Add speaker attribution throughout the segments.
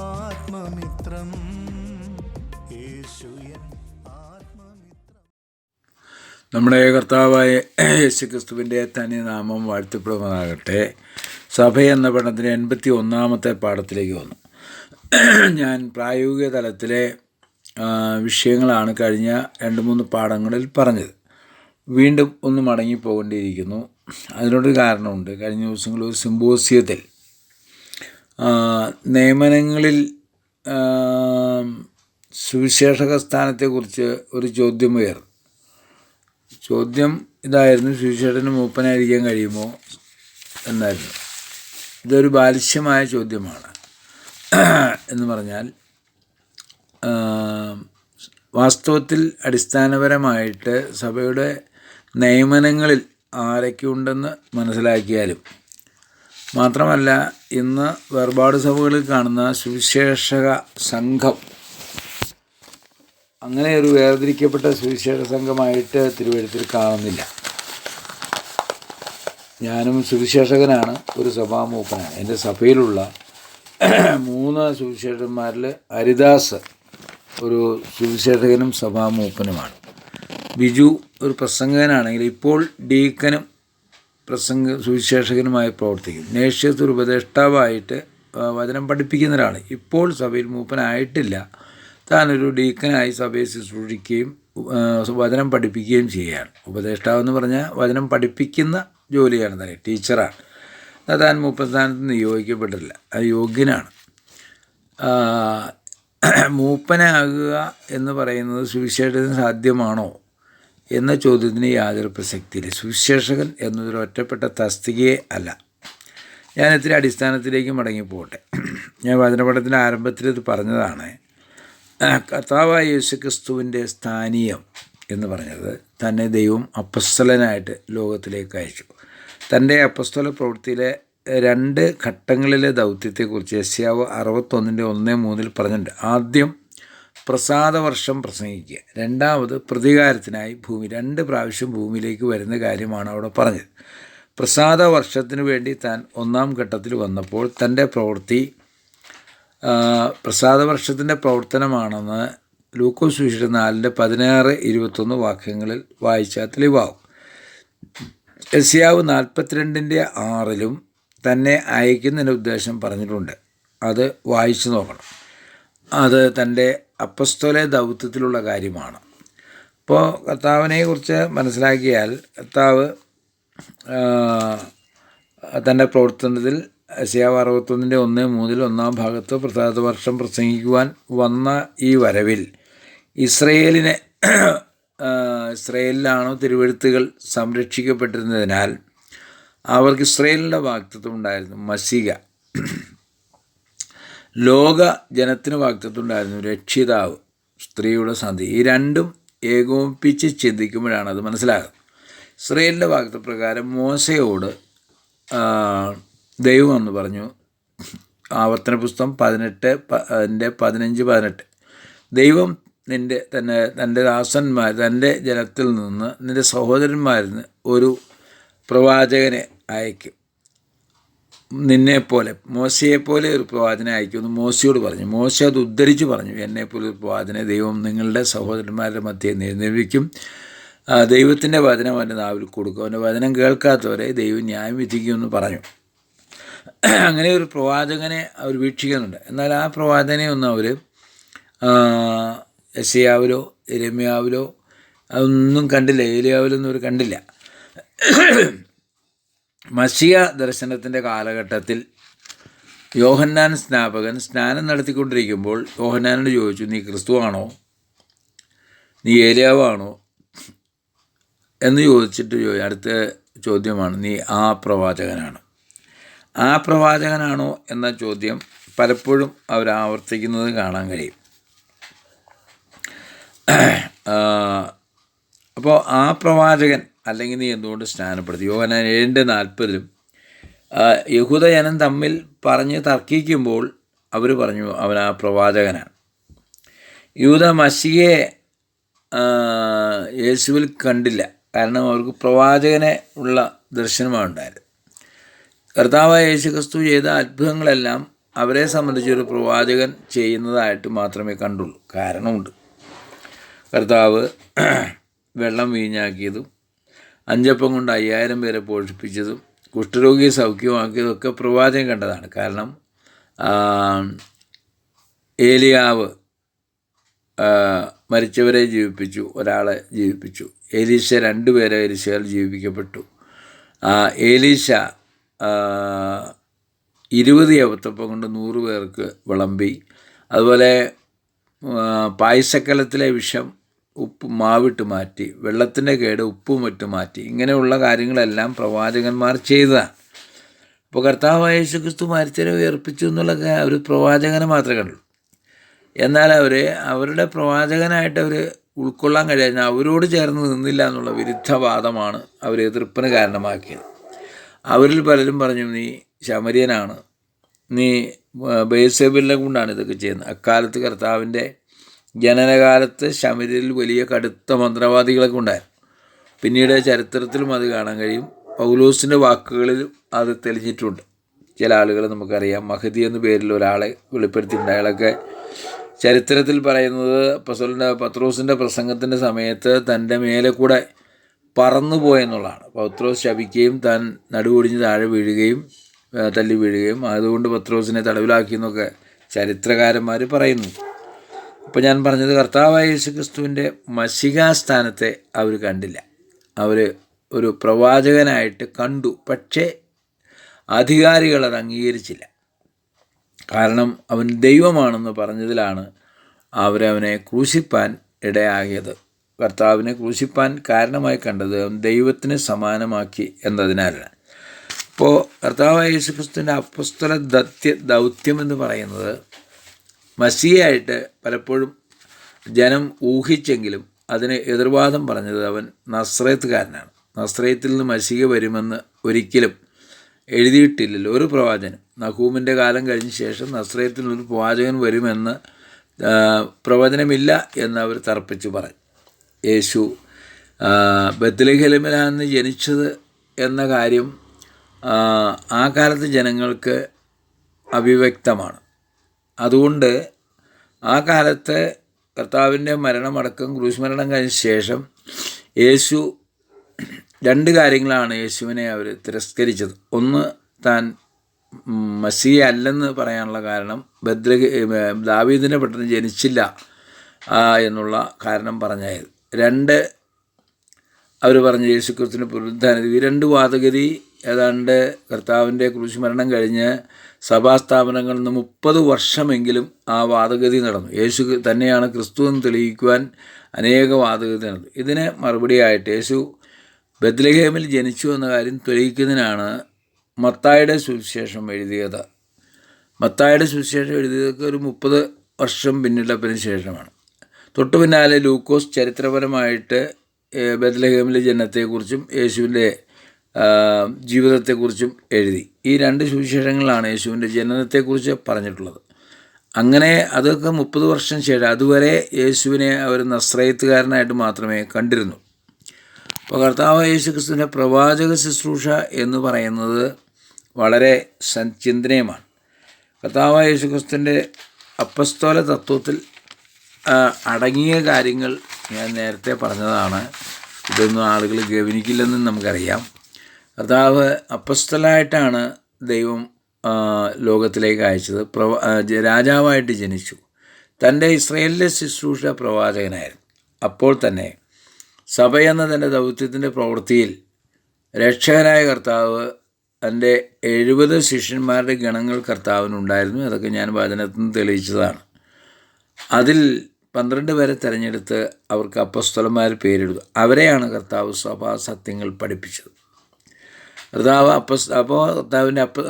Speaker 1: ആത്മമിത്രം. യേശു
Speaker 2: നമ്മുടെ കർത്താവായ യേശുക്രിസ്തുവിന്റെ തന്നെ നാമം വാഴ്ത്തിപ്പെടുന്നതാകട്ടെ സഭ എന്ന പഠനത്തിന് എൺപത്തി ഒന്നാമത്തെ പാഠത്തിലേക്ക് വന്നു. ഞാൻ പ്രായോഗിക തലത്തിലെ വിഷയങ്ങളാണ് കഴിഞ്ഞ രണ്ട് മൂന്ന് പാഠങ്ങളിൽ പറഞ്ഞത്. വീണ്ടും ഒന്ന് മടങ്ങി മടങ്ങിപ്പോകേണ്ടിയിരിക്കുന്നു. അതിനൊരു കാരണമുണ്ട്. കഴിഞ്ഞ ദിവസങ്ങളിൽ ഒരു സിമ്പോസിയത്തിൽ നിയമനങ്ങളിൽ സുവിശേഷക സ്ഥാനത്തെക്കുറിച്ച് ഒരു ചോദ്യം ഉയർന്നു ചോദ്യം ഇതായിരുന്നു സുവിശേഷന് മൂപ്പനായിരിക്കാൻ കഴിയുമോ എന്നായിരുന്നു. ഇതൊരു ബാലിശ്യമായ ചോദ്യമാണ് എന്ന് പറഞ്ഞാൽ വാസ്തവത്തിൽ അടിസ്ഥാനപരമായിട്ട് സഭയുടെ നിയമനങ്ങളിൽ ആരൊക്കെ ഉണ്ടെന്ന് മനസ്സിലാക്കിയാലും മാത്രമല്ല ഇന്ന് വേർപാട് സഭകളിൽ കാണുന്ന സുവിശേഷക സംഘം. അങ്ങനെ ഒരു വേർതിരിക്കപ്പെട്ട സുവിശേഷ സംഘമായിട്ട് തിരുവഴുത്തിൽ കാണുന്നില്ല. ഞാനും സുവിശേഷകനാണ് ഒരു സഭാമൂപ്പനാണ്. എന്റെ സഭയിലുള്ള മൂന്ന് സുവിശേഷന്മാരിൽ ഹരിദാസ് ഒരു സുവിശേഷകനും സഭാമൂപ്പനുമാണ്. ബിജു ഒരു പ്രസംഗകനാണെങ്കിൽ ഇപ്പോൾ ഡീക്കനും പ്രസംഗ സുവിശേഷകനുമായി പ്രവർത്തിക്കും നേഷ്യത്ത് ഒരു ഉപദേഷ്ടാവായിട്ട് വചനം പഠിപ്പിക്കുന്ന ഒരാളാണ് ഇപ്പോൾ സഭയിൽ മൂപ്പനായിട്ടില്ല. താനൊരു ഡീക്കനായി സഭയെ ശുശ്രൂഷിക്കുകയും വചനം പഠിപ്പിക്കുകയും ചെയ്യുകയാണ്. ഉപദേഷ്ടാവെന്ന് പറഞ്ഞാൽ വചനം പഠിപ്പിക്കുന്ന ജോലിയാണ് തന്നെ ടീച്ചറാണ്. എന്നാൽ താൻ മൂപ്പസ്ഥാനത്ത് നിയോഗിക്കപ്പെട്ടില്ല അത് യോഗ്യനാണ്. മൂപ്പനാകുക എന്ന് പറയുന്നത് സുവിശേഷത്തിന് സാധ്യമാണോ? എന്ന ചോദ്യത്തിന് യാതൊരു പ്രസക്തിയില്ല. സുവിശേഷകൻ എന്നതൊരു ഒറ്റപ്പെട്ട തസ്തികയെ അല്ല. ഞാൻ ഇത്തിരി അടിസ്ഥാനത്തിലേക്ക് മടങ്ങിപ്പോട്ടെ. ഞാൻ വചനപഠത്തിന്റെ ആരംഭത്തിൽ ഇത് പറഞ്ഞതാണ്. കർത്താവായ യേശുക്രിസ്തുവിന്റെ സ്ഥാനീയം എന്ന് പറഞ്ഞത് തന്നെ ദൈവം അപ്പസ്തലനായിട്ട് ലോകത്തിലേക്ക് അയച്ചു. തന്റെ അപ്പസ്തല പ്രവൃത്തിയിലെ രണ്ട് ഘട്ടങ്ങളിലെ ദൗത്യത്തെക്കുറിച്ച് എസ്യാവ് അറുപത്തൊന്നിന്റെ ഒന്ന് മൂന്നിൽ പറഞ്ഞിട്ടുണ്ട്. ആദ്യം പ്രസാദവർഷം പ്രസംഗിക്കുക. രണ്ടാമത് പ്രതികാരത്തിനായി ഭൂമി രണ്ട് പ്രാവശ്യം ഭൂമിയിലേക്ക് വരുന്ന കാര്യമാണ് അവിടെ പറഞ്ഞത്. പ്രസാദ വർഷത്തിനു വേണ്ടി താൻ ഒന്നാം ഘട്ടത്തിൽ വന്നപ്പോൾ തന്റെ പ്രവൃത്തി പ്രസാദ പ്രസാദവർഷത്തിന്റെ പ്രവർത്തനമാണെന്ന് ലൂക്കോസ് സുവിശേഷം നാലിന്റെ പതിനാറ് ഇരുപത്തൊന്ന് വാക്യങ്ങളിൽ വായിച്ചാൽ തെളിവാകും. എസിയാവ് നാൽപ്പത്തിരണ്ടിന്റെ ആറിലും തന്നെ അയക്കുന്നതിന്റെ ഉദ്ദേശം പറഞ്ഞിട്ടുണ്ട്. അത് വായിച്ചു നോക്കണം. അത് തന്റെ അപ്പസ്തോലെ ദൗത്യത്തിലുള്ള കാര്യമാണ്. ഇപ്പോൾ കർത്താവിനെക്കുറിച്ച് മനസ്സിലാക്കിയാൽ കർത്താവ് തന്റെ പ്രവർത്തനത്തിൽ അസിയാവ് അറുപത്തൊന്നിന്റെ ഒന്ന് മൂന്നിൽ ഒന്നാം ഭാഗത്ത് പ്രസാദ വർഷം പ്രസംഗിക്കുവാൻ വന്ന ഈ വരവിൽ ഇസ്രയേലിനെ ഇസ്രയേലിലാണോ തിരുവഴുത്തുകൾ സംരക്ഷിക്കപ്പെട്ടിരുന്നതിനാൽ അവർക്ക് ഇസ്രയേലിന്റെ വാക്തത്വം ഉണ്ടായിരുന്നു. മസിക ലോക ജനത്തിന് വാക്തത്വമുണ്ടായിരുന്നു രക്ഷിതാവ് സ്ത്രീയുടെ സന്ധി. ഈ രണ്ടും ഏകോപിപ്പിച്ച് ചിന്തിക്കുമ്പോഴാണ് അത് മനസ്സിലാകുന്നത്. ഇസ്രയേലിന്റെ വാക്തപ്രകാരം മോശയോട് ദൈവം എന്ന് പറഞ്ഞു ആവർത്തന പുസ്തകം പതിനെട്ട് എന്റെ പതിനഞ്ച് പതിനെട്ട്. ദൈവം നിന്റെ തന്നെ തന്റെ ദാസന്മാർ തന്റെ ജനത്തിൽ നിന്ന് നിന്റെ സഹോദരന്മാരിൽ നിന്ന് ഒരു പ്രവാചകനെ അയക്കും. നിന്നെപ്പോലെ മോശയെപ്പോലെ ഒരു പ്രവാചനെ അയക്കുമെന്ന് മോശയോട് പറഞ്ഞു. മോശ അത് ഉദ്ധരിച്ച് പറഞ്ഞു എന്നെപ്പോലെ ഒരു പ്രവാചനെ ദൈവം നിങ്ങളുടെ സഹോദരന്മാരുടെ മധ്യേ നിർമ്മിക്കും ദൈവത്തിന്റെ വചനം അവന്റെ നാവിൽ കൊടുക്കും. അവന്റെ വചനം കേൾക്കാത്തവരെ ദൈവം ന്യായം വിധിക്കുമെന്ന് പറഞ്ഞു. അങ്ങനെ ഒരു പ്രവാചകനെ അവർ വീക്ഷിക്കുന്നുണ്ട്. എന്നാൽ ആ പ്രവാചകനെ ഒന്നും അവർ എസിയാവിലോ രമ്യാവിലോ അതൊന്നും കണ്ടില്ല. ഏലിയാവിലൊന്നും അവർ കണ്ടില്ല. മഷിയ ദർശനത്തിന്റെ കാലഘട്ടത്തിൽ യോഹന്നാൻ സ്നാപകൻ സ്നാനം നടത്തിക്കൊണ്ടിരിക്കുമ്പോൾ യോഹന്നാനോട് ചോദിച്ചു നീ ക്രിസ്തുവാണോ? നീ ഏലിയാവാണോ? എന്ന് ചോദിച്ചിട്ട് ചോദി അടുത്ത ചോദ്യമാണ് നീ ആ പ്രവാചകനാണ്. ആ പ്രവാചകനാണോ? എന്ന ചോദ്യം പലപ്പോഴും അവർ ആവർത്തിക്കുന്നത് കാണാൻ കഴിയും. അപ്പോൾ ആ പ്രവാചകൻ അല്ലെങ്കിൽ നീ എന്തുകൊണ്ട് സ്നാനപ്പെടുത്തി? യോഹനാൻ ഏഴിന്റെ നാൽപ്പതിലും യഹൂദജനം തമ്മിൽ പറഞ്ഞ് തർക്കിക്കുമ്പോൾ അവർ പറഞ്ഞു അവൻ ആ പ്രവാചകനാണ്. യൂത മഷിയെ യേശുവിൽ കണ്ടില്ല. കാരണം അവർക്ക് പ്രവാചകനെ ഉള്ള ദർശനമാണ് ഉണ്ടായത്. കർത്താവായ യേശുക്രിസ്തു ചെയ്ത അത്ഭുതങ്ങളെല്ലാം അവരെ സംബന്ധിച്ചൊരു പ്രവാചകൻ ചെയ്യുന്നതായിട്ട് മാത്രമേ കണ്ടുള്ളൂ. കാരണമുണ്ട്. കർത്താവ് വെള്ളം വീഞ്ഞാക്കിയതും അഞ്ചപ്പം കൊണ്ട് അയ്യായിരം പേരെ പോഷിപ്പിച്ചതും കുഷ്ഠരോഗിയെ സൗഖ്യമാക്കിയതും ഒക്കെ പ്രവാചകൻ കണ്ടതാണ്. കാരണം ഏലിയാവ് മരിച്ചവരെ ജീവിപ്പിച്ചു ഒരാളെ ജീവിപ്പിച്ചു. ഏലീശ രണ്ടുപേരെ എലിശയാൽ ജീവിപ്പിക്കപ്പെട്ടു. ഏലീശ ഇരുപത് യവത്തപ്പം കൊണ്ട് നൂറ് പേർക്ക് വിളമ്പി. അതുപോലെ പായസക്കലത്തിലെ വിഷം ഉപ്പ് മാവിട്ട് മാറ്റി വെള്ളത്തിന്റെ കേട് ഉപ്പും ഇട്ട് മാറ്റി ഇങ്ങനെയുള്ള കാര്യങ്ങളെല്ലാം പ്രവാചകന്മാർ ചെയ്തതാണ് അപ്പോൾ കർത്താവ് യേശു ക്രിസ്തു മരിച്ചവരെ ഉയർപ്പിച്ചു എന്നുള്ള ഒരു പ്രവാചകനെ മാത്രമേ കണ്ടുള്ളൂ. എന്നാൽ അവർ അവരുടെ പ്രവാചകനായിട്ട് അവർ ഉൾക്കൊള്ളാൻ കഴിയാഞ്ഞാൽ അവരോട് ചേർന്ന് നിന്നില്ല എന്നുള്ള വിരുദ്ധവാദമാണ് അവർ എതിർപ്പിന് കാരണമാക്കിയത്. അവരിൽ പലരും പറഞ്ഞു നീ ശമരിയനാണ്. നീ ബേസേബിലിനെ കൊണ്ടാണ് ഇതൊക്കെ ചെയ്യുന്നത്. അക്കാലത്ത് കർത്താവിന്റെ ജനനകാലത്ത് ശമരിയിൽ വലിയ കടുത്ത മന്ത്രവാദികളൊക്കെ ഉണ്ടായിരുന്നു. പിന്നീട് ചരിത്രത്തിലും അത് കാണാൻ കഴിയും. പൗലോസിന്റെ വാക്കുകളിലും അത് തെളിഞ്ഞിട്ടുണ്ട്. ചില ആളുകൾ നമുക്കറിയാം മഹദി എന്ന പേരിൽ ഒരാളെ വെളിപ്പെടുത്തിയിട്ടുണ്ട്. അയാളൊക്കെ ചരിത്രത്തിൽ പറയുന്നത് പസോലിന്റെ പത്രോസിന്റെ പ്രസംഗത്തിന്റെ സമയത്ത് തന്റെ മേലെ കൂടെ പറന്നു പോയെന്നുള്ളതാണ്. പത്രോസ് ശപിക്കുകയും താൻ നടുവൊടിഞ്ഞ് താഴെ വീഴുകയും തല്ലി വീഴുകയും അതുകൊണ്ട് പത്രോസിനെ തടവിലാക്കിയെന്നൊക്കെ ചരിത്രകാരന്മാർ പറയുന്നു. അപ്പോൾ ഞാൻ പറഞ്ഞത് കർത്താവായ യേശു ക്രിസ്തുവിന്റെ മഷികാസ്ഥാനത്തെ അവർ കണ്ടില്ല. അവർ ഒരു പ്രവാചകനായിട്ട് കണ്ടു പക്ഷേ അധികാരികൾ അത് അംഗീകരിച്ചില്ല. കാരണം അവൻ ദൈവമാണെന്ന് പറഞ്ഞതിലാണ് അവരവനെ ക്രൂശിപ്പാൻ ഇടയാകിയത്. കർത്താവിനെ ക്രൂശിപ്പാൻ കാരണമായി കണ്ടത് അവൻ ദൈവത്തിന് സമാനമാക്കി എന്നതിനാലാണ്. അപ്പോൾ കർത്താവായ യേശുക്രിസ്തുവിന്റെ അപ്പസ്തല ദത്യ ദൗത്യം എന്ന് പറയുന്നത് മസിയായിട്ട് പലപ്പോഴും ജനം ഊഹിച്ചെങ്കിലും അതിന് എതിർവാദം പറഞ്ഞത് അവൻ നസ്രയത്തുകാരനാണ് നസ്രയത്തിൽ നിന്ന് മസിക വരുമെന്ന് ഒരിക്കലും എഴുതിയിട്ടില്ലല്ലോ. ഒരു പ്രവാചനം നഹൂമിന്റെ കാലം കഴിഞ്ഞ ശേഷം നസ്രയത്തിൽ ഒരു പ്രവാചകൻ വരുമെന്ന് പ്രവചനമില്ല എന്ന് അവർ തർപ്പിച്ചു പറഞ്ഞു. യേശു ആ, ബത്ലഹേലമിലാണ് ജനിച്ചത് എന്ന കാര്യം ആ കാലത്ത് ജനങ്ങൾക്ക് അവിവ്യക്തമാണ് അതുകൊണ്ട് ആ കാലത്ത് കർത്താവിന്റെ മരണമടക്കം ക്രൂശ് മരണം കഴിഞ്ഞ ശേഷം യേശു രണ്ട് കാര്യങ്ങളാണ് യേശുവിനെ അവർ തിരസ്കരിച്ചത്. ഒന്ന് താൻ മസിയ അല്ലെന്ന് പറയാനുള്ള കാരണം ബദ്ര ദാവീദിനെ പെട്ടെന്ന് ജനിച്ചില്ല എന്നുള്ള കാരണം പറഞ്ഞായത് രണ്ട് അവർ പറഞ്ഞ യേശുക്രിസ്തുവിന്റെ പുനരുദ്ധാനഗതി ഈ രണ്ട് വാദഗതി ഏതാണ്ട് കർത്താവിന്റെ ക്രൂശ് മരണം കഴിഞ്ഞ് സഭാസ്ഥാപനങ്ങളിൽ നിന്ന് മുപ്പത് വർഷമെങ്കിലും ആ വാദഗതി നടന്നു. യേശു തന്നെയാണ് ക്രിസ്തു എന്ന് തെളിയിക്കുവാൻ അനേക വാദഗതി നടന്നു. ഇതിന് മറുപടിയായിട്ട് യേശു ബദ്ലഹേമിൽ ജനിച്ചു എന്ന കാര്യം തെളിയിക്കുന്നതിനാണ് മത്തായുടെ സുവിശേഷം എഴുതിയത്. മത്തായുടെ സുവിശേഷം എഴുതിയതൊക്കെ ഒരു മുപ്പത് വർഷം പിന്നിട്ടപ്പിന് ശേഷമാണ്. തൊട്ടു പിന്നാലെ ലൂക്കോസ് ചരിത്രപരമായിട്ട് ബദ്ലഹേമിലെ ജനത്തെക്കുറിച്ചും യേശുവിന്റെ ജീവിതത്തെക്കുറിച്ചും എഴുതി. ഈ രണ്ട് സുവിശേഷങ്ങളാണ് യേശുവിന്റെ ജനനത്തെക്കുറിച്ച് പറഞ്ഞിട്ടുള്ളത്. അങ്ങനെ അതൊക്കെ മുപ്പത് വർഷം ശേഷം അതുവരെ യേശുവിനെ അവർ നസ്രയത്തുകാരനായിട്ട് മാത്രമേ കണ്ടിരുന്നു. അപ്പോൾ കർത്താവ് യേശു ക്രിസ്തുവിന്റെ പ്രവാചക ശുശ്രൂഷ എന്ന് പറയുന്നത് വളരെ സഞ്ചിന്തനീയമാണ് കർത്താവ് യേശു ക്രിസ്തുവിന്റെ അപ്പസ്തോല തത്വത്തിൽ അടങ്ങിയ കാര്യങ്ങൾ ഞാൻ നേരത്തെ പറഞ്ഞതാണ്. ഇതൊന്നും ആളുകൾ ഗവനിക്കില്ലെന്ന് നമുക്കറിയാം. കർത്താവ് അപ്പസ്തലായിട്ടാണ് ദൈവം ലോകത്തിലേക്ക് അയച്ചത്. പ്രവ രാജാവായിട്ട് ജനിച്ചു. തന്റെ ഇസ്രയേലിലെ ശുശ്രൂഷ പ്രവാചകനായിരുന്നു. അപ്പോൾ തന്നെ സഭ എന്ന തന്റെ ദൗത്യത്തിന്റെ പ്രവൃത്തിയിൽ രക്ഷകനായ കർത്താവ് തന്റെ എഴുപത് ശിഷ്യന്മാരുടെ ഗണങ്ങൾ കർത്താവിനുണ്ടായിരുന്നു. അതൊക്കെ ഞാൻ വചനത്തിൽ നിന്ന് തെളിയിച്ചതാണ്. അതിൽ പന്ത്രണ്ട് പേരെ തിരഞ്ഞെടുത്ത് അവർക്ക് അപ്പസ്തലന്മാർ പേരെഴുതു അവരെയാണ് കർത്താവ് സഭാ സത്യങ്ങൾ പഠിപ്പിച്ചത്. കർത്താവ് അപ്പസ് അപ്പോൾ കർത്താവിന്റെ അപ്പ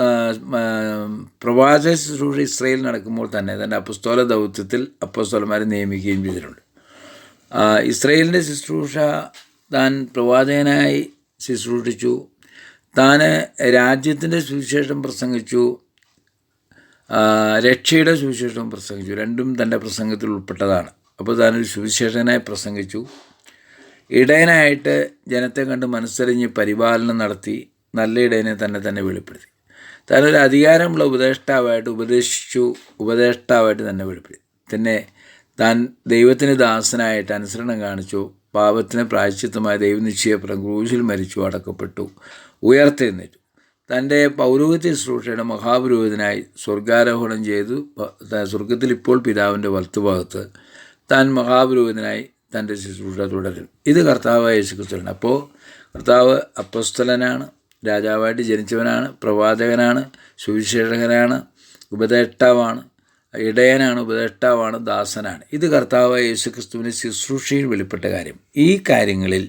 Speaker 2: പ്രവാചക ശുശ്രൂഷ നടക്കുമ്പോൾ തന്നെ തന്റെ അപ്പസ്തോല ദൗത്യത്തിൽ അപ്പസ്തോലന്മാരെ നിയമിക്കുകയും ചെയ്തിട്ടുണ്ട്. ഇസ്രയേലിന്റെ ശുശ്രൂഷ താൻ പ്രവാചകനായി ശുശ്രൂഷിച്ചു. താൻ രാജ്യത്തിന്റെ സുവിശേഷം പ്രസംഗിച്ചു. രക്ഷയുടെ സുവിശേഷം പ്രസംഗിച്ചു. രണ്ടും തന്റെ പ്രസംഗത്തിൽ ഉൾപ്പെട്ടതാണ്. അപ്പോൾ താനൊരു സുവിശേഷനായി പ്രസംഗിച്ചു. ഇടയനായിട്ട് ജനത്തെ കണ്ട് മനസ്സറിഞ്ഞ് പരിപാലനം നടത്തി. നല്ല ഇടയനെ തന്നെ തന്നെ വെളിപ്പെടുത്തി. താനൊരു അധികാരമുള്ള ഉപദേഷ്ടാവായിട്ട് ഉപദേശിച്ചു ഉപദേഷ്ടാവായിട്ട് തന്നെ വെളിപ്പെടുത്തി. തന്നെ താൻ ദൈവത്തിന് ദാസനായിട്ട് അനുസരണം കാണിച്ചു പാപത്തിന് പ്രായശ്ചിത്തമായ ദൈവനിശ്ചയപ്രം ക്രൂശിൽ മരിച്ചു അടക്കപ്പെട്ടു ഉയർത്തെഴുന്നേറ്റു. തന്റെ പൗരോഹിത്യ ശുശ്രൂഷയുടെ മഹാപുരോഹിതനായി സ്വർഗാരോഹണം ചെയ്തു. സ്വർഗത്തിൽ ഇപ്പോൾ പിതാവിന്റെ വലത്തുഭാഗത്ത് താൻ മഹാപുരോഹിതനായി തന്റെ ശുശ്രൂഷ തുടരും. ഇത് കർത്താവായ യേശുക്രിസ്തുവാണ് അപ്പോൾ കർത്താവ് അപ്പസ്തലനാണ്. രാജാവായിട്ട് ജനിച്ചവനാണ് പ്രവാചകനാണ് സുവിശേഷകനാണ് ഉപദേഷ്ടാവാണ് ഇടയനാണ് ഉപദേഷ്ടാവാണ് ദാസനാണ്. ഇത് കർത്താവായ യേശുക്രിസ്തുവിന്റെ ശുശ്രൂഷയിൽ വെളിപ്പെട്ട കാര്യം. ഈ കാര്യങ്ങളിൽ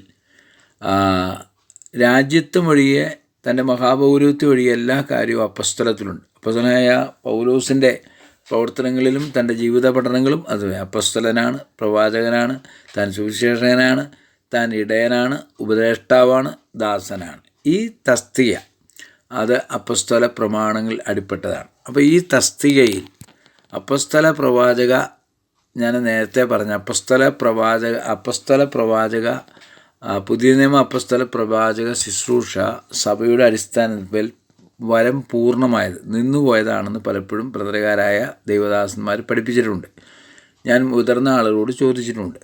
Speaker 2: രാജ്യത്വം ഒഴികെ തന്റെ മഹാപൗരത്വം ഒഴികെ എല്ലാ കാര്യവും അപ്പസ്തലത്തിലുണ്ട്. അപ്പസ്തലനായ പൗലോസിന്റെ പ്രവർത്തനങ്ങളിലും തന്റെ ജീവിത പഠനങ്ങളും അത് അപ്പസ്തലനാണ് പ്രവാചകനാണ് താൻ സുവിശേഷകനാണ് താൻ ഇടയനാണ് ഉപദേഷ്ടാവാണ് ദാസനാണ്. ഈ തസ്തിക അത് അപ്പസ്തല പ്രമാണങ്ങൾ അടിപ്പെട്ടതാണ്. അപ്പോൾ ഈ തസ്തികയിൽ അപ്പസ്തല പ്രവാചക ഞാൻ നേരത്തെ പറഞ്ഞ അപ്പസ്തല പ്രവാചക അപ്പസ്തല പ്രവാചക പുതിയ നിയമ അപ്പസ്തല പ്രവാചക ശുശ്രൂഷ സഭയുടെ അടിസ്ഥാനത്തിൽ വരം പൂർണമായത് നിന്നുപോയതാണെന്ന് പലപ്പോഴും പ്രതരകാരായ ദൈവദാസന്മാർ പഠിപ്പിച്ചിട്ടുണ്ട്. ഞാൻ മുതിർന്ന ആളുകളോട് ചോദിച്ചിട്ടുണ്ട്.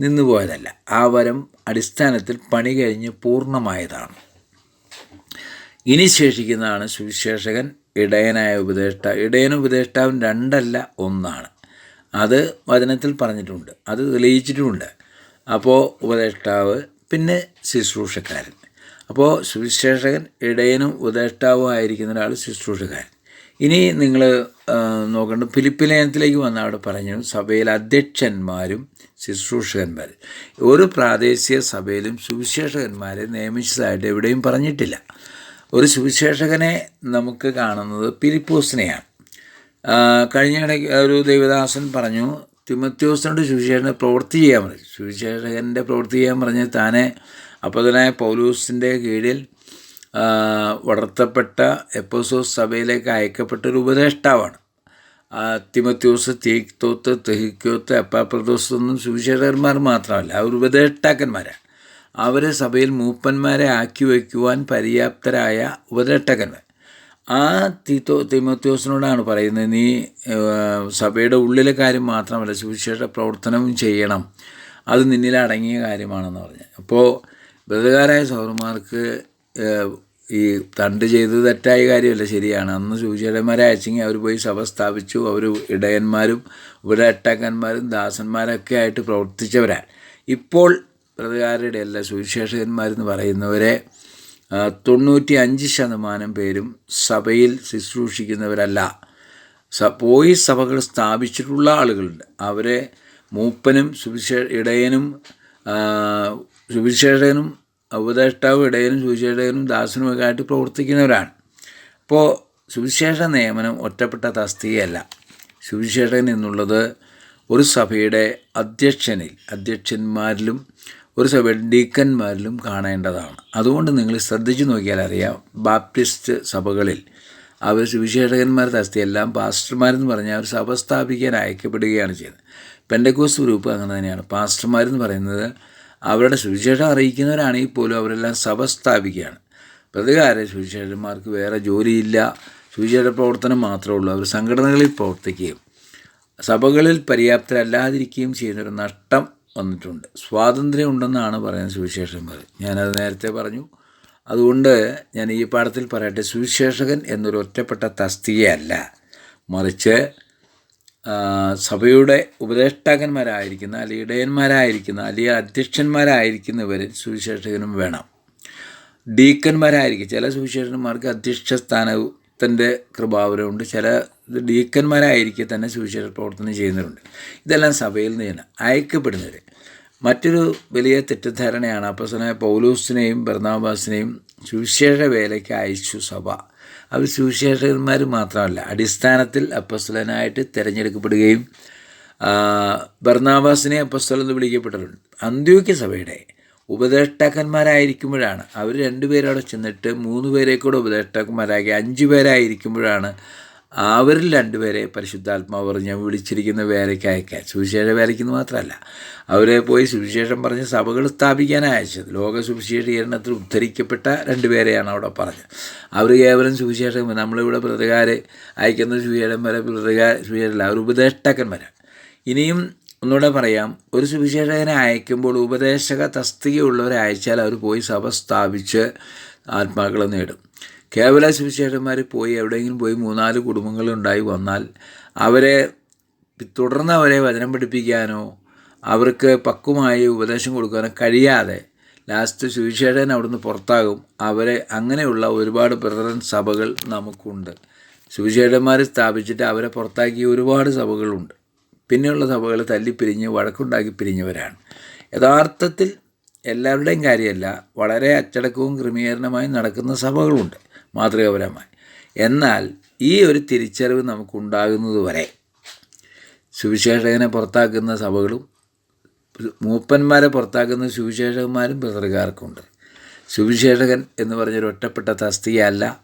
Speaker 2: നിന്നുപോയതല്ല ആ വരം അടിസ്ഥാനത്തിൽ പണി കഴിഞ്ഞ് പൂർണമായതാണ്. ഇനി ശേഷിക്കുന്നതാണ് സുവിശേഷകൻ ഇടയനായ ഉപദേഷ്ടാവ് ഇടയൻ ഉപദേഷ്ടാവും രണ്ടല്ല ഒന്നാണ്. അത് വചനത്തിൽ പറഞ്ഞിട്ടുണ്ട് അത് തെളിയിച്ചിട്ടുമുണ്ട് അപ്പോൾ ഉപദേഷ്ടാവ് പിന്നെ ശുശ്രൂഷക്കാരൻ. അപ്പോൾ സുവിശേഷകൻ ഇടയനും ഉപദേഷ്ടാവും ആയിരിക്കുന്ന ഒരാൾ ശുശ്രൂഷക്കാരൻ. ഇനി നിങ്ങൾ നോക്കേണ്ട ഫിലിപ്പിലേനത്തിലേക്ക് വന്ന അവിടെ പറഞ്ഞു സഭയിൽ അധ്യക്ഷന്മാരും ശുശ്രൂഷകന്മാരും. ഒരു പ്രാദേശിക സഭയിലും സുവിശേഷകന്മാരെ നിയമിച്ചതായിട്ട് എവിടെയും പറഞ്ഞിട്ടില്ല. ഒരു സുവിശേഷകനെ നമുക്ക് കാണുന്നത് പിലിപ്പോസിനെയാണ്. കഴിഞ്ഞ ഒരു ദേവദാസൻ പറഞ്ഞു തിമത്യോസിനോട് സുവിശേഷനെ പ്രവൃത്തി ചെയ്യാൻ പറഞ്ഞു സുവിശേഷകന്റെ പ്രവൃത്തി ചെയ്യാൻ പറഞ്ഞ് താനെ അപ്പതനായ പൗലൂസിന്റെ കീഴിൽ വളർത്തപ്പെട്ട എപ്പോസോസ് സഭയിലേക്ക് അയക്കപ്പെട്ട ഒരു ഉപദേഷ്ടാവാണ്. തിമത്യോസ് തീക്തോത്ത് തെഹിക്കോത്ത് അപ്പാപ്രദോസ് ഒന്നും സുവിശേഷകന്മാർ മാത്രമല്ല അവർ ഉപദേഷ്ടാക്കന്മാരാണ്. അവരെ സഭയിൽ മൂപ്പന്മാരെ ആക്കി വയ്ക്കുവാൻ പര്യാപ്തരായ ഉപദേഷ്ടാക്കന്മാർ ആ തീത്തോ തിമത്യോസിനോടാണ് പറയുന്നത് നീ സഭയുടെ ഉള്ളിലെ കാര്യം മാത്രമല്ല സുവിശേഷ പ്രവർത്തനവും ചെയ്യണം. അത് നിന്നിൽ അടങ്ങിയ കാര്യമാണെന്ന് പറഞ്ഞു. അപ്പോൾ വ്രതകാരായ സൗരന്മാർക്ക് ഈ തണ്ട് ചെയ്ത് തെറ്റായ കാര്യമല്ല ശരിയാണ്. അന്ന് സുവിശേഷന്മാരെ അയച്ചെങ്കിൽ അവർ പോയി സഭ സ്ഥാപിച്ചു. അവർ ഇടയന്മാരും ഉപദേഷ്ടാക്കന്മാരും ദാസന്മാരൊക്കെ ആയിട്ട് പ്രവർത്തിച്ചവരാണ്. ഇപ്പോൾ പ്രതികാരുടെ അല്ല സുവിശേഷകന്മാരെന്ന് പറയുന്നവരെ തൊണ്ണൂറ്റി അഞ്ച് ശതമാനം പേരും സഭയിൽ ശുശ്രൂഷിക്കുന്നവരല്ല. സ പോയി സഭകൾ സ്ഥാപിച്ചിട്ടുള്ള ആളുകളുണ്ട്. അവരെ മൂപ്പനും സുവിശേ ഇടയനും സുവിശേഷകനും ഉപദേഷ്ടാവും ഇടയനും സുവിശേഷകനും ദാസനുമൊക്കെ ആയിട്ട് പ്രവർത്തിക്കുന്നവരാണ്. അപ്പോൾ സുവിശേഷ നിയമനം ഒറ്റപ്പെട്ട തസ്തികയല്ല. സുവിശേഷകൻ എന്നുള്ളത് ഒരു സഭയുടെ അധ്യക്ഷനിൽ അധ്യക്ഷന്മാരിലും ഒരു സഭ ഡീക്കന്മാരിലും കാണേണ്ടതാണ്. അതുകൊണ്ട് നിങ്ങൾ ശ്രദ്ധിച്ചു നോക്കിയാൽ അറിയാം ബാപ്റ്റിസ്റ്റ് സഭകളിൽ അവർ സുവിശേഷകന്മാർ തസ്തിയെല്ലാം പാസ്റ്റർമാരെന്ന് പറഞ്ഞാൽ അവർ സഭ സ്ഥാപിക്കാൻ അയക്കപ്പെടുകയാണ് ചെയ്യുന്നത് പെൻഡക്കോസ് ഗ്രൂപ്പ് അങ്ങനെ തന്നെയാണ്. പാസ്റ്റർമാരെന്ന് പറയുന്നത് അവരുടെ സുവിശേഷം അറിയിക്കുന്നവരാണെങ്കിൽ പോലും അവരെല്ലാം സഭ സ്ഥാപിക്കുകയാണ്. പ്രതികാര സുവിശേഷന്മാർക്ക് വേറെ ജോലിയില്ല. സുവിശേഷ പ്രവർത്തനം മാത്രമേ ഉള്ളൂ. അവർ സംഘടനകളിൽ പ്രവർത്തിക്കുകയും സഭകളിൽ പര്യാപ്തരല്ലാതിരിക്കുകയും ചെയ്യുന്നൊരു നഷ്ടം വന്നിട്ടുണ്ട്. സ്വാതന്ത്ര്യം ഉണ്ടെന്നാണ് പറയുന്നത് സുവിശേഷന്മാർ. ഞാനത് നേരത്തെ പറഞ്ഞു. അതുകൊണ്ട് ഞാൻ ഈ പാഠത്തിൽ പറയട്ടെ സുവിശേഷകൻ എന്നൊരു ഒറ്റപ്പെട്ട തസ്തികയല്ല മറിച്ച് സഭയുടെ ഉപദേഷ്ടാക്കന്മാരായിരിക്കുന്ന അല്ലെങ്കിൽ ഇടയന്മാരായിരിക്കുന്ന അല്ലെങ്കിൽ അധ്യക്ഷന്മാരായിരിക്കുന്നവരിൽ സുവിശേഷകനും വേണം. ഡീക്കന്മാരായിരിക്കും. ചില സുവിശേഷന്മാർക്ക് അധ്യക്ഷ സ്ഥാനത്തിന്റെ കൃപാവരമുണ്ട് ചില ഡീക്കന്മാരായിരിക്കെ തന്നെ സുവിശേഷ പ്രവർത്തനം ചെയ്യുന്നവരുണ്ട്. ഇതെല്ലാം സഭയിൽ നിന്ന് തന്നെ അയക്കപ്പെടുന്നവർ മറ്റൊരു വലിയ തെറ്റിദ്ധാരണയാണ് അപ്പസനായ പൗലൂസിനെയും ബർണാബാസിനെയും സുവിശേഷ വേലയ്ക്ക് അയച്ചു സഭ. അവർ സുവിശേഷകന്മാർ മാത്രമല്ല അടിസ്ഥാനത്തിൽ അപ്പസ്തലനായിട്ട് തിരഞ്ഞെടുക്കപ്പെടുകയും ബർണാബാസിനെ അപ്പസ്വലം എന്ന് വിളിക്കപ്പെട്ടിട്ടുണ്ട്. അന്ത്യോക്യ സഭയുടെ ഉപദേഷ്ടാക്കന്മാരായിരിക്കുമ്പോഴാണ് അവർ രണ്ടുപേരവിടെ ചെന്നിട്ട് മൂന്ന് പേരെ കൂടെ ഉപദേഷ്ടാക്കന്മാരാക്കി അഞ്ച് പേരായിരിക്കുമ്പോഴാണ് അവരിൽ രണ്ടുപേരെ പരിശുദ്ധാത്മാവ് പറഞ്ഞ് വിളിച്ചിരിക്കുന്ന വേലയ്ക്ക് അയക്കാൻ സുവിശേഷ വേലയ്ക്കെന്ന് മാത്രമല്ല അവരെ പോയി സുവിശേഷം പറഞ്ഞ് സഭകൾ സ്ഥാപിക്കാനാണ് അയച്ചത്. ലോക സുവിശേഷീകരണത്തിൽ ഉദ്ധരിക്കപ്പെട്ട രണ്ടുപേരെയാണ് അവിടെ പറഞ്ഞത്. അവർ കേവലം സുവിശേഷം നമ്മളിവിടെ പ്രതികാരെ അയക്കുന്ന സുവിശേഷം വരെ പ്രതികാര സുവിശേഷമല്ല അവർ ഉപദേഷ്ടാക്കന്മാരാണ് ഇനിയും ഒന്നുകൂടെ പറയാം ഒരു സുവിശേഷകനെ അയക്കുമ്പോൾ ഉപദേശക തസ്തികയുള്ളവരെ അയച്ചാൽ അവർ പോയി സഭ സ്ഥാപിച്ച് ആത്മാക്കളെ നേടും. കേവല സുവിശേഷന്മാർ പോയി എവിടെയെങ്കിലും പോയി മൂന്നാൽ കുടുംബങ്ങളുണ്ടായി വന്നാൽ അവരെ തുടർന്ന് അവരെ വചനം പഠിപ്പിക്കാനോ അവർക്ക് പക്വമായി ഉപദേശം കൊടുക്കാനോ കഴിയാതെ ലാസ്റ്റ് സുവിശേഷൻ അവിടുന്ന് പുറത്താകും. അവരെ അങ്ങനെയുള്ള ഒരുപാട് ബ്രദറൻ സഭകൾ നമുക്കുണ്ട്. സുവിശേഷന്മാർ സ്ഥാപിച്ചിട്ട് അവരെ പുറത്താക്കിയ ഒരുപാട് സഭകളുണ്ട്. പിന്നെയുള്ള സഭകൾ തല്ലിപ്പിരിഞ്ഞ് വഴക്കുണ്ടാക്കി പിരിഞ്ഞവരാണ്. യഥാർത്ഥത്തിൽ എല്ലാവരുടെയും കാര്യമല്ല വളരെ അച്ചടക്കവും ക്രമീകരണമായി നടക്കുന്ന സഭകളുണ്ട്. മാതൃകാപരമായി. എന്നാൽ ഈ ഒരു തിരിച്ചറിവ് നമുക്കുണ്ടാകുന്നത് വരെ സുവിശേഷകനെ പുറത്താക്കുന്ന സഭകളും മൂപ്പന്മാരെ പുറത്താക്കുന്ന സുവിശേഷകന്മാരും ബ്രദറുകാർക്കുണ്ട് സുവിശേഷകൻ എന്ന് പറഞ്ഞൊരു ഒറ്റപ്പെട്ട തസ്തികയല്ല.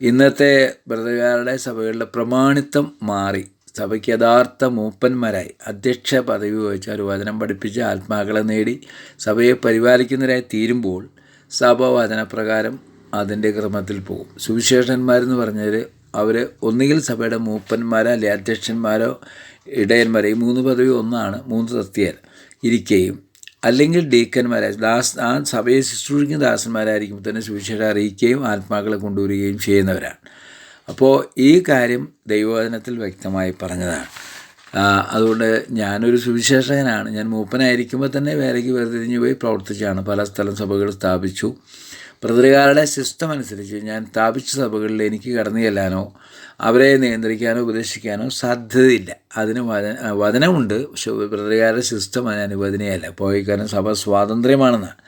Speaker 2: ഇന്നത്തെ ബ്രതകാരുടെ സഭകളുടെ പ്രമാണിത്വം മാറി. സഭയ്ക്ക് യഥാർത്ഥ മൂപ്പന്മാരായി അധ്യക്ഷ പദവി വഹിച്ച ഒരു വചനം പഠിപ്പിച്ച് ആത്മാക്കളെ നേടി സഭയെ പരിപാലിക്കുന്നവരായി തീരുമ്പോൾ സഭ വചനപ്രകാരം അതിന്റെ ക്രമത്തിൽ പോകും. സുവിശേഷന്മാരെന്ന് പറഞ്ഞാൽ അവർ ഒന്നുകിൽ സഭയുടെ മൂപ്പന്മാരോ അല്ലെ അധ്യക്ഷന്മാരോ ഇടയന്മാരോ ഈ മൂന്ന് പദവി ഒന്നാണ് മൂന്ന് തസ്തിയാൽ ഇരിക്കുകയും അല്ലെങ്കിൽ ഡീക്കന്മാരായി ദാസ് ആ സഭയെ ശുശ്രൂഷിക്കുന്ന ദാസന്മാരായിരിക്കുമ്പോൾ തന്നെ സുവിശേഷം അറിയിക്കുകയും ആത്മാക്കളെ കൊണ്ടുവരികയും ചെയ്യുന്നവരാണ്. അപ്പോൾ ഈ കാര്യം ദൈവവചനത്തിൽ വ്യക്തമായി പറഞ്ഞതാണ്. അതുകൊണ്ട് ഞാനൊരു സുവിശേഷകനാണ്. ഞാൻ മൂപ്പനായിരിക്കുമ്പോൾ തന്നെ വേലയ്ക്ക് വേർതിരിഞ്ഞ് പോയി പ്രവർത്തിച്ചാണ് പല സ്ഥലം സഭകൾ സ്ഥാപിച്ചു. പ്രതികാരുടെ സിസ്റ്റം അനുസരിച്ച് ഞാൻ സ്ഥാപിച്ച സഭകളിൽ എനിക്ക് കടന്നു ചെല്ലാനോ അവരെ നിയന്ത്രിക്കാനോ ഉപദേശിക്കാനോ സാധ്യതയില്ല. അതിന് വചന വചനമുണ്ട്. പക്ഷെ പ്രതികാരുടെ സിസ്റ്റം അതിന് അനുവദനീയല്ല പോയിക്കാനും സഭ സ്വാതന്ത്ര്യമാണെന്നാണ്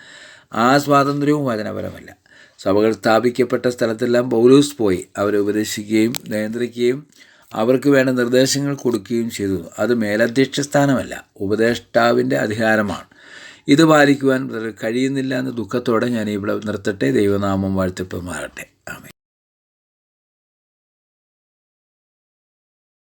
Speaker 2: ആ സ്വാതന്ത്ര്യവും വചനപരമല്ല. സഭകൾ സ്ഥാപിക്കപ്പെട്ട സ്ഥലത്തെല്ലാം പൗലൂസ് പോയി. അവരെ ഉപദേശിക്കുകയും നിയന്ത്രിക്കുകയും അവർക്ക് വേണ്ട നിർദ്ദേശങ്ങൾ കൊടുക്കുകയും ചെയ്തു. അത് മേലധ്യക്ഷ സ്ഥാനമല്ല ഉപദേഷ്ടാവിന്റെ അധികാരമാണ്. ഇത് പാലിക്കുവാൻ കഴിയുന്നില്ല എന്ന ദുഃഖത്തോടെ ഞാൻ ഇവിടെ നിർത്തട്ടെ. ദൈവനാമം വാഴ്ത്തിപ്പമാറട്ടെ ആമേ